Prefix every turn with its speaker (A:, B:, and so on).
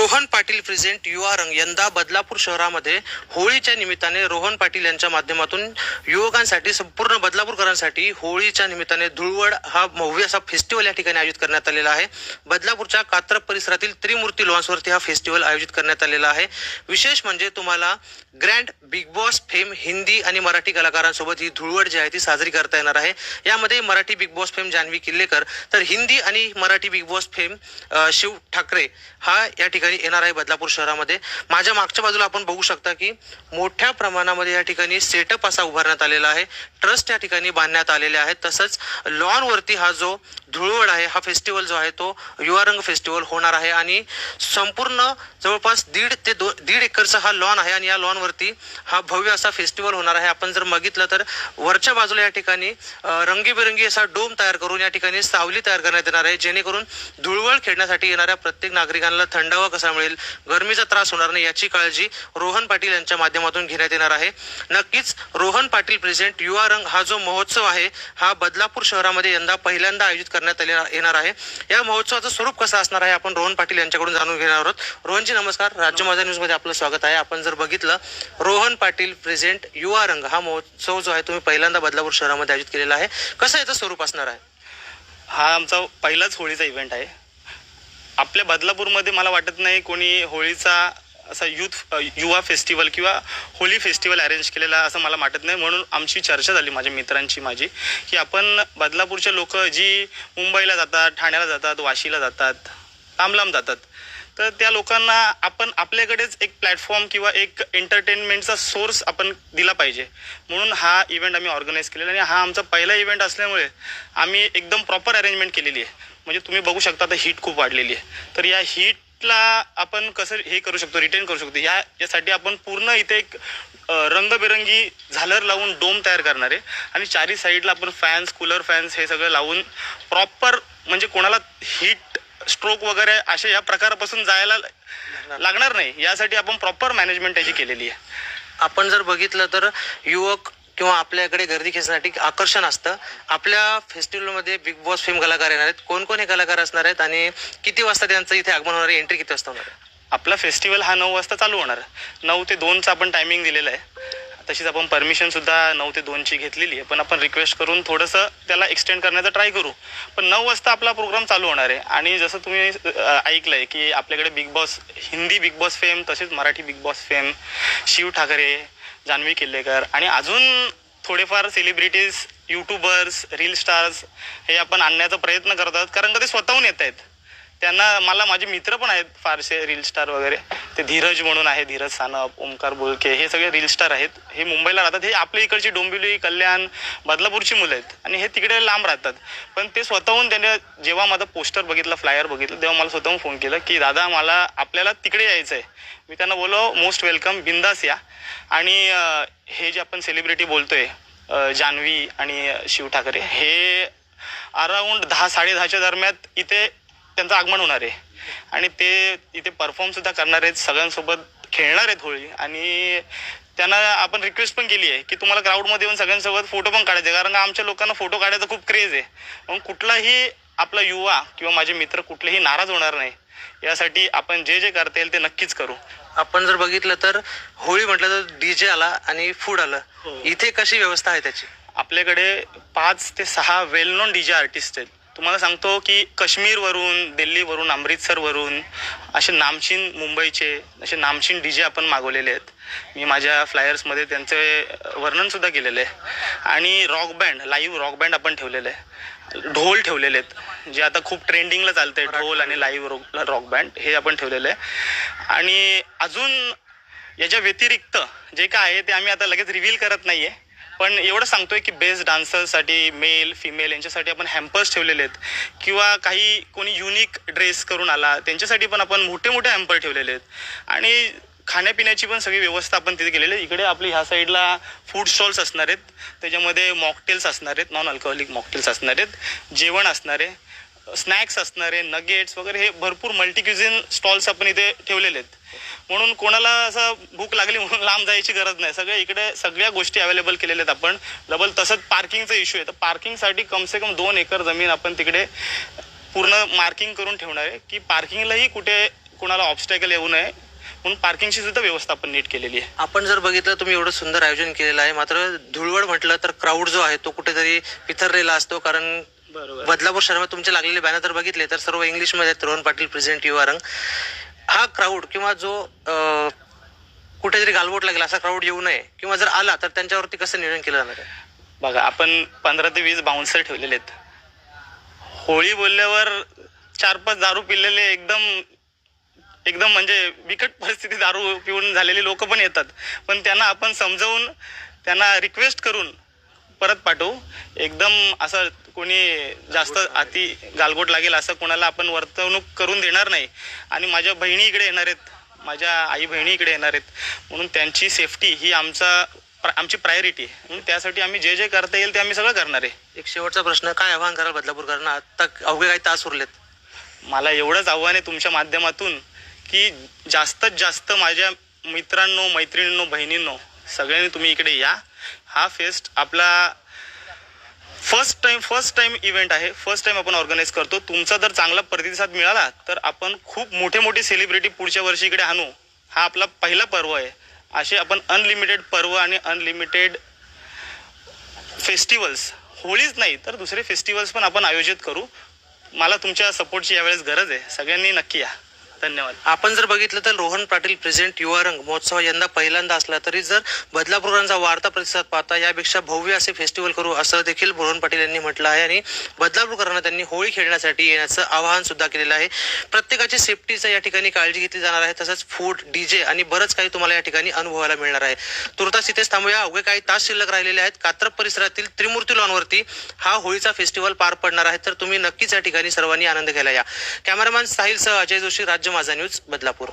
A: Rohan Patil present युवा रंग. यंदा बदलापूर शहरामध्ये होळीच्या निमित्ताने रोहन पाटील यांच्या माध्यमातून युवकांसाठी संपूर्ण बदलापूरकरांसाठी होळीच्या निमित्ताने धुळवड हा भव्य असा फेस्टिवल या ठिकाणी आयोजित करण्यात आलेला आहे. बदलापूरच्या कात्रप परिसरातील त्रिमूर्ती लॉन्सवरती हा फेस्टिवल आयोजित करण्यात आलेला आहे. विशेष म्हणजे तुम्हाला grand big boss fame Hindi आणि मराठी कलाकारांसोबत ही धुळवड जी आहे ती साजरी करता येणार आहे. यामध्ये Marathi big boss fame Janhavi Killekar तर हिंदी आणि Marathi big boss fame Shiv Thackeray हा या ठिकाणी येणार आहे बदलापूर शहरामध्ये. माझ्या मागच्या बाजूला आपण बघू शकता की मोठ्या प्रमाणामध्ये या ठिकाणी सेटअप असा उभारण्यात आलेला आहे. ट्रस्ट या ठिकाणी बांधण्यात आलेले आहेत. तसंच लॉनवरती हा जो धुळवड आहे हा फेस्टिवल जो आहे तो युवारंग फेस्टिवल होणार आहे. आणि संपूर्ण जवळपास दीड ते दो दीड एकरचा हा लॉन आहे आणि या लॉनवरती हा भव्य असा फेस्टिवल होणार आहे. आपण जर बघितलं तर वरच्या बाजूला या ठिकाणी रंगीबेरंगी असा डोम तयार करून या ठिकाणी सावली तयार करण्यात येणार आहे. जेणेकरून धुळवड खेळण्यासाठी येणाऱ्या प्रत्येक नागरिकांना थंडावा कसा मिळेल. गरमीचा त्रास होणार नाही याची काळजी रोहन पाटील यांच्या माध्यमातून घेण्यात येणार आहे. नक्कीच रोहन पाटील प्रेझेंट युवा रंग हा जो महोत्सव आहे हा बदलापूर शहरामध्ये यंदा पहिल्यांदा आयोजित करण्यात येणार आहे. या महोत्सवाचं स्वरूप कसं असणार आहे आपण रोहन पाटील यांच्याकडून जाणून घेणार आहोत. रोहनजी नमस्कार. राज्य माझा न्यूजमध्ये आपलं स्वागत आहे. आपण जर बघितलं रोहन पाटील प्रेझेंट युवा रंग हा महोत्सव जो आहे तुम्ही पहिल्यांदा बदलापूर शहरामध्ये आयोजित केलेला आहे. कसं याचं स्वरूप असणार आहे?
B: हा आमचा पहिलाच होळीचा इव्हेंट आहे. आपल्या बदलापूरमध्ये मला वाटत नाही कोणी होळीचा असा युथ युवा फेस्टिवल किंवा होळी फेस्टिवल अरेंज केलेला असं मला वाटत नाही. म्हणून आमची चर्चा झाली माझ्या मित्रांची माझी की आपण बदलापूरचे लोक जी मुंबईला जातात ठाण्याला जातात वाशीला जातात लांब लांब जातात तर त्या लोकांना आपण आपल्याकडेच एक प्लॅटफॉर्म किंवा एक एंटरटेनमेंटचा सोर्स आपण दिला पाहिजे. म्हणून हा इव्हेंट आम्ही ऑर्गनाईज केलेला आणि हा आमचा पहिला इव्हेंट असल्यामुळे आम्ही एकदम प्रॉपर अरेंजमेंट केलेली आहे. म्हणजे तुम्ही बघू शकता आता हीट खूप वाढलेली आहे. तर या हीटला आपण कसं हे करू शकतो रिटेन करू शकतो? या यासाठी आपण पूर्ण इथे एक रंगबेरंगी झालर लावून डोम तयार करणार आहे. आणि चारी साईडला आपण फॅन्स कूलर फॅन्स हे सगळं लावून प्रॉपर म्हणजे कोणाला हीट स्ट्रोक वगैरे अशा या प्रकारापासून जायला लागणार नाही. यासाठी आपण प्रॉपर मॅनेजमेंट त्याची केलेली आहे.
A: आपण जर बघितलं तर युवक किंवा आपल्याकडे गर्दी खेचण्यासाठी आकर्षण असतं. आपल्या फेस्टिवलमध्ये बिग बॉस फेम कलाकार येणार आहेत. कोण कोण हे कलाकार असणार आहेत आणि किती वाजता त्यांचं इथे आगमन होणार आहे? एंट्री किती वाजता होणार आहे?
B: आपला फेस्टिवल हा नऊ वाजता चालू होणार. नऊ ते दोनचा आपण टायमिंग दिलेला आहे. तशीच आपण परमिशन सुद्धा नऊ ते दोनची घेतलेली आहे. पण आपण रिक्वेस्ट करून थोडंसं त्याला एक्सटेंड करण्याचा ट्राय करू. पण नऊ वाजता आपला प्रोग्राम चालू होणार आहे. आणि जसं तुम्ही ऐकलं ऐकलंय की आपल्याकडे big boss Hindi big boss fame तसेच Marathi big boss fame Shiv Thackeray Janhavi Killekar आणि अजून थोडेफार सेलिब्रिटीज यूट्यूबर्स रील स्टार्स हे आपण आणण्याचा प्रयत्न करतात. कारण का ते स्वतःहून येत आहेत त्यांना मला माझे मित्र पण आहेत फारसे रील स्टार वगैरे. ते धीरज म्हणून आहे धीरज सानप ओमकार बोलके हे सगळे रील स्टार आहेत. हे मुंबईला राहतात. हे आपल्या इकडची डोंबिवली कल्याण बदलापूरची मुलं आहेत. आणि हे तिकडे लांब राहतात. पण ते स्वतःहून त्याने जेव्हा माझा पोस्टर बघितलं फ्लायर बघितलं तेव्हा मला स्वतःहून फोन केला की दादा मला आपल्याला तिकडे यायचं आहे मी त्यांना बोलो मोस्ट वेलकम बिंदास या. आणि हे जे आपण सेलिब्रिटी बोलतोय जान्हवी आणि शिव ठाकरे हे अराऊंड दहा साडे दहाच्या दरम्यान इथे त्यांचं आगमन होणार आहे. आणि ते इथे परफॉर्म सुद्धा करणार आहेत सगळ्यांसोबत खेळणार आहेत होळी. आणि त्यांना आपण रिक्वेस्ट पण केली आहे की तुम्हाला क्राऊडमध्ये येऊन सगळ्यांसोबत फोटो पण काढायचे. कारण आमच्या लोकांना फोटो काढायचा खूप क्रेज आहे. मग कुठलाही आपला युवा किंवा माझे मित्र कुठलेही नाराज होणार नाही. यासाठी आपण जे जे करता येईल ते नक्कीच करू.
A: आपण जर बघितलं तर होळी म्हटलं तर डीजे आला आणि फूड आलं.
B: हो.
A: इथे कशी व्यवस्था आहे त्याची?
B: आपल्याकडे पाच ते सहा well known D J artist आहेत. तुम्हाला सांगतो की काश्मीरवरून दिल्लीवरून अमृतसरवरून असे नामचीन मुंबईचे असे नामचीन डी जे आपण मागवलेले आहेत. मी माझ्या फ्लायर्समध्ये त्यांचे वर्णनसुद्धा केलेलं आहे. आणि rock band live rock band आपण ठेवलेलं आहे. ढोल ठेवलेले आहेत. जे आता खूप ट्रेंडिंगला चालतंय ढोल आणि लाईव्ह रॉक बँड हे आपण ठेवलेलं आहे. आणि अजून याच्या व्यतिरिक्त जे काय आहे ते आम्ही आता लगेच रिव्हील करत नाहीये. पण एवढं सांगतोय की बेस्ट डान्सर्ससाठी मेल फिमेल यांच्यासाठी आपण हॅम्पर्स ठेवलेले आहेत. किंवा काही कोणी युनिक ड्रेस करून आला त्यांच्यासाठी पण आपण मोठे मोठे हॅम्पर ठेवलेले आहेत. आणि खाण्यापिण्याची पण सगळी व्यवस्था आपण तिथे केलेली आहे. इकडे आपली ह्या साईडला फूड स्टॉल्स असणार आहेत. त्याच्यामध्ये मॉकटेल्स असणार आहेत. नॉन अल्कोहोलिक मॉकटेल्स असणार आहेत. जेवण असणार आहे. स्नॅक्स असणारे नगेट्स वगैरे हे भरपूर मल्टीक्युझिन स्टॉल्स आपण इथे ठेवलेले आहेत. म्हणून कोणाला असं भूक लागली म्हणून लांब जायची गरज नाही. सगळे इकडे सगळ्या गोष्टी अवेलेबल केलेल्या आहेत आपण. डबल तसंच पार्किंगचा इश्यू आहे. तर पार्किंगसाठी कमसे कम दोन एकर जमीन आपण तिकडे पूर्ण मार्किंग करून ठेवणार आहे की पार्किंगलाही कुठे कोणाला ऑब्स्टॅकल येऊ नये. म्हणून पार्किंगची सुद्धा व्यवस्था आपण नीट केलेली आहे.
A: आपण जर बघितलं तुम्ही एवढं सुंदर आयोजन केलेलं आहे. मात्र धुळवड म्हटलं तर क्राऊड जो आहे तो कुठेतरी पिथरलेला असतो. कारण बदलापूर शहरामध्ये तुमचे लागलेले बॅनर जर बघितले तर सर्व इंग्लिशमध्ये रोहन पाटील प्रेझेंट युवा रंग. हा क्राऊड किंवा जो कुठेतरी गालबोट लागेल असा क्राऊड येऊ नये. किंवा जर आला तर त्यांच्यावरती कसं नियोजन केलं जाणार आहे?
B: बघा आपण पंधरा ते वीस बाउन्सर ठेवलेले आहेत. होळी बोलल्यावर चार पाच दारू पिलेले एकदम एकदम म्हणजे बिकट परिस्थिती दारू पिऊन झालेली लोक पण येतात. पण त्यांना आपण समजावून त्यांना रिक्वेस्ट करून परत पाठवू. एकदम असं कोणी जास्त अति गालगोट लागेल असं कोणाला आपण वर्तवणूक करून देणार नाही. आणि माझ्या बहिणी इकडे येणार आहेत. माझ्या आई बहिणी इकडे येणार आहेत. म्हणून त्यांची सेफ्टी ही आमचा प्र- आमची प्रायोरिटी आहे. म्हणून त्यासाठी आम्ही जे जे करता येईल ते आम्ही सगळं करणार आहे.
A: एक शेवटचा प्रश्न काय आव्हान कराल बदलापूरकरांना आता अवघे काही तास उरलेत.
B: मला एवढंच आव्हान आहे तुमच्या माध्यमातून की जास्तीत जास्त माझ्या मित्रांनो मैत्रिणींनो बहिणींनो सगळ्यांनी तुम्ही इकडे या. हा फेस्ट आपला first time first time event आहे. फर्स्ट टाइम आपण ऑर्गनाईज करतो. तुमचा जर चांगला प्रतिसाद मिळाला तर आपण खूप मोठे मोठे सेलिब्रिटी पुढच्या वर्षी इकडे आणू. हा आपला पहिला पर्व आहे. असे आपण अनलिमिटेड पर्व आणि अनलिमिटेड फेस्टिवल्स होळीच नाही तर दुसरे फेस्टिवल्स पण आपण आयोजित करू. मला तुमच्या सपोर्टची यावेळेस गरज आहे. सगळ्यांनी नक्की या. धन्यवाद.
A: आपण जर बघितलं तर रोहन पाटील प्रेझेंट युवा रंग महोत्सव यंदा पहिल्यांदा असला तरी जर बदलापूरांचा वाढता प्रतिसाद पाहता यापेक्षा भव्य असे फेस्टिवल करू असं देखील रोहन पाटील यांनी म्हटलं आहे आणि बदलापूरकरांना त्यांनी होळी खेळण्यासाठी येण्याचं आवाहन सुद्धा केलेलं आहे. प्रत्येकाची सेफ्टीचं या ठिकाणी काळजी घेतली जाणार आहे तसंच फूड डीजे आणि बरंच काही तुम्हाला या ठिकाणी अनुभवायला मिळणार आहे. तुर्तास इथेच थांबूया. अवघे काही तास शिल्लक राहिलेले आहेत. कात्रप परिसरातील त्रिमूर्ती लॉनवरती हा होळीचा फेस्टिवल पार पडणार आहे तर तुम्ही नक्कीच या ठिकाणी सर्वांनी आनंद घ्यायला या. कॅमेरामॅन साहिल सह अजय जोशी राज्य माझा न्यूज बदलापूर